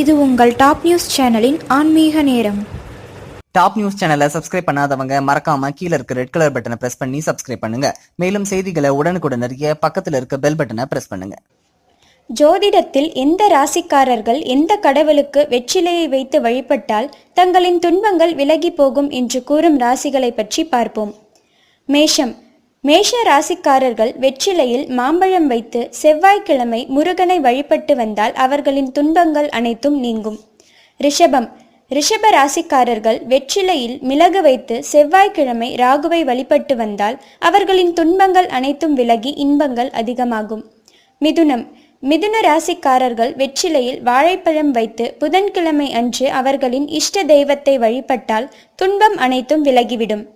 இது உங்கள் top news சேனலின் ஆன்மீக நேரம். டாப் நியூஸ் சேனலை சப்ஸ்கிரைப் பண்ணாதவங்க மறக்காம கீழ இருக்க ரெட் கலர் பட்டனை பிரஸ் பண்ணி சப்ஸ்கிரைப் பண்ணுங்க. மேலும் செய்திகளை உடனுக்குடன் அறிய பக்கத்துல இருக்க பெல் பட்டனை பிரஸ் பண்ணுங்க. ஜோதிடத்தில் எந்த ராசிக்காரர்கள் எந்த கடவுளுக்கு வெற்றிலையை வைத்து வழிபட்டால் தங்களின் துன்பங்கள் விலகி போகும் என்று கூறும் ராசிகளை பற்றி பார்ப்போம். மேஷம் மேஷ ராசிக்காரர்கள் வெற்றிலையில் மாம்பழம் வைத்து செவ்வாய்க்கிழமை முருகனை வழிபட்டு வந்தால் அவர்களின் துன்பங்கள் அனைத்தும் நீங்கும். ரிஷபம். ரிஷப ராசிக்காரர்கள் வெற்றிலையில் மிளகு வைத்து செவ்வாய்க்கிழமை ராகுவை வழிபட்டு வந்தால் அவர்களின் துன்பங்கள் அனைத்தும் விலகி இன்பங்கள் அதிகமாகும். மிதுனம். மிதுன ராசிக்காரர்கள் வெற்றிலையில் வாழைப்பழம் வைத்து புதன்கிழமை அன்று அவர்களின் இஷ்ட தெய்வத்தை வழிபட்டால் துன்பம் அனைத்தும் விலகிவிடும்.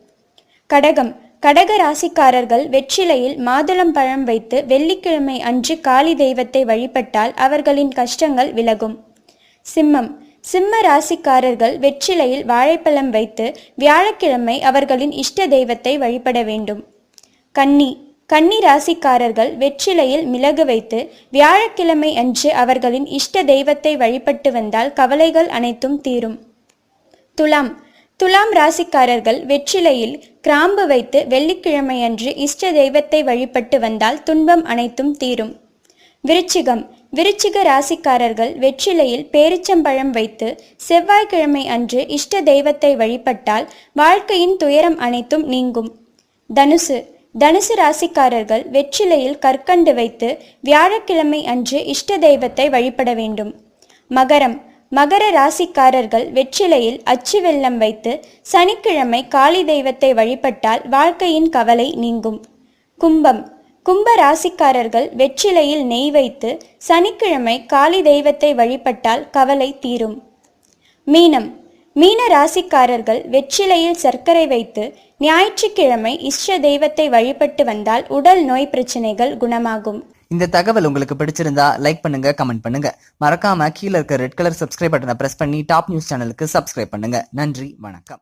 கடகம். கடக ராசிக்காரர்கள் வெற்றிலையில் மாதுளம் பழம் வைத்து வெள்ளிக்கிழமை அன்று காளி தெய்வத்தை வழிபட்டால் அவர்களின் கஷ்டங்கள் விலகும். சிம்மம். சிம்ம ராசிக்காரர்கள் வெற்றிலையில் வாழைப்பழம் வைத்து வியாழக்கிழமை அவர்களின் இஷ்ட தெய்வத்தை வழிபட வேண்டும். கன்னி. கன்னி ராசிக்காரர்கள் வெற்றிலையில் மிளகு வைத்து வியாழக்கிழமை அன்று அவர்களின் இஷ்ட தெய்வத்தை வழிபட்டு வந்தால் கவலைகள் அனைத்தும் தீரும். துலாம். துலாம் ராசிக்காரர்கள் வெற்றிலையில் கிராம்பு வைத்து வெள்ளிக்கிழமை அன்று இஷ்ட தெய்வத்தை வழிபட்டு வந்தால் துன்பம் அனைத்தும் தீரும். விருச்சிகம். விருச்சிக ராசிக்காரர்கள் வெற்றிலையில் பேரிச்சம்பழம் வைத்து செவ்வாய்க்கிழமை அன்று இஷ்ட தெய்வத்தை வழிபட்டால் வாழ்க்கையின் துயரம் அனைத்தும் நீங்கும். தனுசு. தனுசு ராசிக்காரர்கள் வெற்றிலையில் கற்கண்டு வைத்து வியாழக்கிழமை அன்று இஷ்ட தெய்வத்தை வழிபட வேண்டும். மகரம். மகர ராசிக்காரர்கள் வெற்றிலையில் அச்சு வெள்ளம் வைத்து சனிக்கிழமை காளி தெய்வத்தை வழிபட்டால் வாழ்க்கையின் கவலை நீங்கும். கும்பம். கும்ப ராசிக்காரர்கள் வெற்றிலையில் நெய் வைத்து சனிக்கிழமை காளி தெய்வத்தை வழிபட்டால் கவலை தீரும். மீனம். மீன ராசிக்காரர்கள் வெற்றிலையில் சர்க்கரை வைத்து ஞாயிற்றுக்கிழமை இஷ்ட தெய்வத்தை வழிபட்டு வந்தால் உடல் நோய் பிரச்சனைகள் குணமாகும். இந்த தகவல் உங்களுக்கு பிடிச்சிருந்தா லைக் பண்ணுங்க கமெண்ட் பண்ணுங்க. மறக்காம கீழே இருக்க ரெட் கலர் சப்ஸ்கிரைப் பட்டனை பிரஸ் பண்ணி டாப் நியூஸ் சேனலுக்கு சப்ஸ்கிரைப் பண்ணுங்க. நன்றி வணக்கம்.